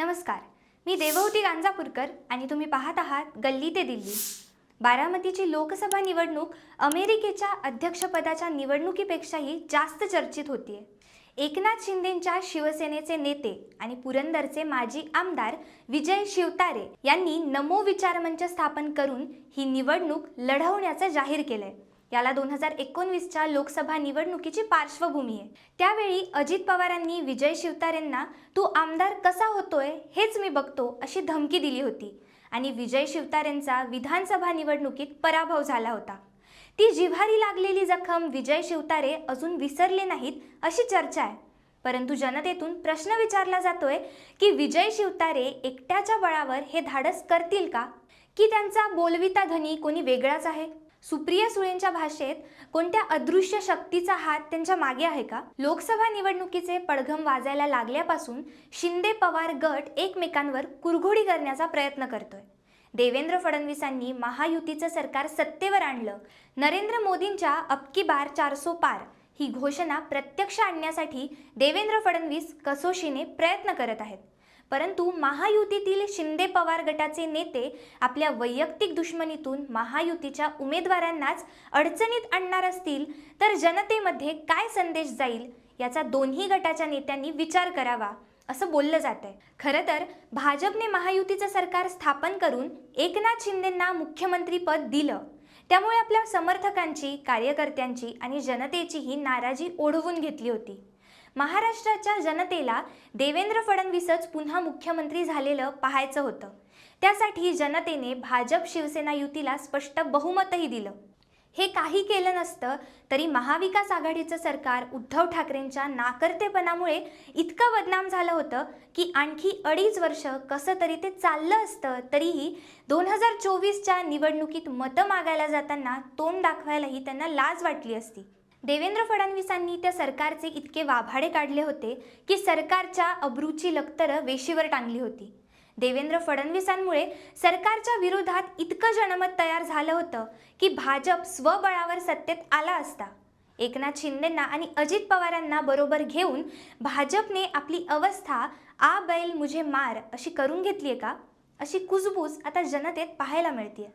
नमस्कार. मी देवहूती गांजापूरकर आणि तुम्ही पाहत आहात गल्ली ते दिल्ली. बारामतीची लोकसभा निवडणूक अमेरिकेच्या अध्यक्षपदाच्या निवडणुकीपेक्षाही जास्त चर्चित होतीये. एकनाथ शिंदेंच्या शिवसेनेचे नेते आणि पुरंदरचे माजी आमदार विजय शिवतारे यांनी नमो विचारमंच स्थापन करून ही निवडणूक लढवण्याचं जाहीर केलंय. याला दोन हजार एकोणवीसच्या लोकसभा निवडणुकीची पार्श्वभूमी आहे. त्यावेळी अजित पवारांनी विजय शिवतारेंना तू आमदार कसा होतोय हेच मी बघतो अशी धमकी दिली होती. आणि विजय शिवतारेंचा विधानसभा निवडणुकीत पराभव झाला होता. ती जिव्हारी लागलेली जखम विजय शिवतारे अजून विसरले नाहीत अशी चर्चा आहे. परंतु जनतेतून प्रश्न विचारला जातोय की विजय शिवतारे एकट्याच्या बळावर हे धाडस करतील का? की त्यांचा बोलविता धनी कोणी वेगळाच आहे? सुप्रिया सुळेंच्या भाषेत कोणत्या अदृश्य शक्तीचा हात त्यांच्या मागे आहे का? लोकसभा निवडणुकीचे पडघम वाजायला लागल्यापासून शिंदे पवार गट एकमेकांवर कुरघोडी करण्याचा प्रयत्न करतोय. देवेंद्र फडणवीसांनी महायुतीचं सरकार सत्तेवर आणलं. नरेंद्र मोदींच्या अबकी बार चारसो पार ही घोषणा प्रत्यक्ष आणण्यासाठी देवेंद्र फडणवीस कसोशीने प्रयत्न करत आहेत. परंतु महायुतीतील शिंदे पवार गटाचे नेते आपल्या वैयक्तिक दुश्मनीतून महायुतीच्या उमेदवारांनाच अडचणीत आणणार असतील तर जनतेमध्ये काय संदेश जाईल? याचा दोन्ही गटाच्या नेत्यांनी विचार करावा असं बोललं जात आहे खरं तर भाजपने महायुतीचं सरकार स्थापन करून एकनाथ शिंदेंना मुख्यमंत्रीपद दिलं. त्यामुळे आपल्या समर्थकांची कार्यकर्त्यांची आणि जनतेचीही नाराजी ओढवून घेतली होती. महाराष्ट्राच्या जनतेला देवेंद्र फडणवीसच पुन्हा मुख्यमंत्री झालेलं पाहायचं होतं. त्यासाठी जनतेने भाजप शिवसेना युतीला स्पष्ट बहुमतही दिलं. हे काही केलं नसतं तरी महाविकास आघाडीचं सरकार उद्धव ठाकरेंच्या नाकर्तेपणामुळे इतकं बदनाम झालं होतं की आणखी अडीच वर्ष कसं तरी ते चाललं असतं तरीही दोन हजार चोवीसच्या निवडणुकीत मतं मागायला जाताना तोंड दाखवायलाही त्यांना लाज वाटली असती. देवेंद्र फडणवीसांनी त्या सरकारचे इतके वाभाडे काढले होते की सरकारच्या अब्रूची लक्तरं वेशीवर टांगली होती. देवेंद्र फडणवीसांमुळे सरकारच्या विरोधात इतकं जनमत तयार झालं होतं की भाजप स्वबळावर सत्तेत आला असता. एकनाथ शिंदेंना आणि अजित पवारांना बरोबर घेऊन भाजपने आपली अवस्था आ बैल मुझे मार अशी करून घेतली आहे का? अशी कुजबूज आता जनतेत पाहायला मिळते